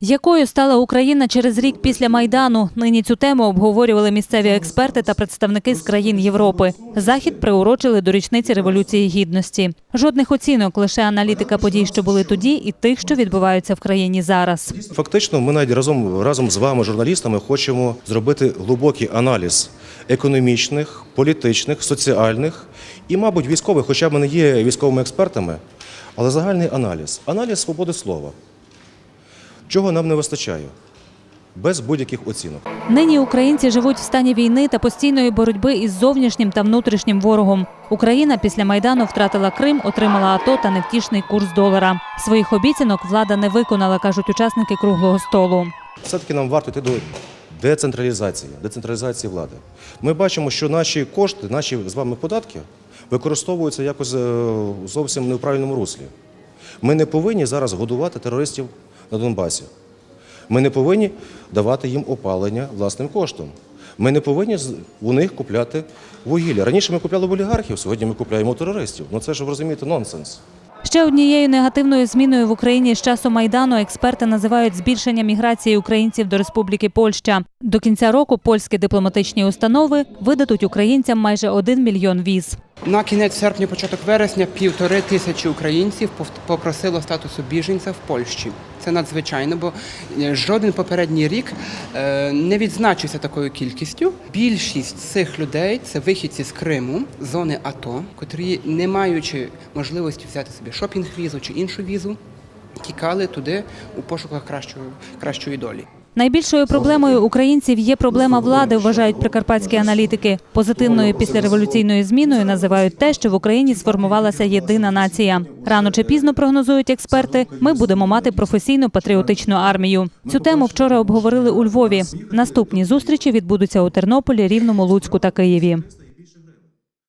Якою стала Україна через рік після майдану? Нині цю тему обговорювали місцеві експерти та представники з країн Європи. Захід приурочили до річниці революції гідності. Жодних оцінок, лише аналітика подій, що були тоді, і тих, що відбуваються в країні зараз. Фактично, ми навіть разом разом з вами, журналістами, хочемо зробити глибокий аналіз економічних, політичних, соціальних і, мабуть, військових, хоча ми не є військовими експертами, але загальний аналіз. Аналіз свободи слова. Чого нам не вистачає? Без будь-яких оцінок. Нині українці живуть в стані війни та постійної боротьби із зовнішнім та внутрішнім ворогом. Україна після майдану втратила Крим, отримала АТО та невтішний курс долара. Своїх обіцянок влада не виконала, кажуть учасники круглого столу. Все-таки нам варто йти до децентралізації, децентралізації влади. Ми бачимо, що наші кошти, наші з вами податки використовуються якось е, зовсім не в правильному руслі. Ми не повинні зараз годувати терористів на Донбасі. Ми не повинні давати їм опалення власним коштом. Ми не повинні у них купляти вугілля. Раніше ми купляли в олігархів, сьогодні ми купляємо терористів. Ну це ж ви розумієте нонсенс. Ще однією негативною зміною в Україні з часу майдану експерти називають збільшення міграції українців до Республіки Польща. До кінця року польські дипломатичні установи видадуть українцям майже 1 мільйон віз. На кінець серпня, початок вересня, півтори тисячі українців попросило статусу біженця в Польщі. Це надзвичайно, бо е, жоден попередній рік е, не відзначився такою кількістю. Більшість цих людей це вихідці з Криму, зони АТО, котрі, не маючи можливості взяти собі шопінг-візу чи іншу візу, тікали туди у пошуках кращої, кращої долі. Найбільшою проблемою українців є проблема влади, вважають прикарпатські аналітики. Позитивною післяреволюційною зміною називають те, що в Україні сформувалася єдина нація. Рано чи пізно прогнозують експерти. Ми будемо мати професійну патріотичну армію. Цю тему вчора обговорили у Львові. Наступні зустрічі відбудуться у Тернополі, Рівному, Луцьку та Києві.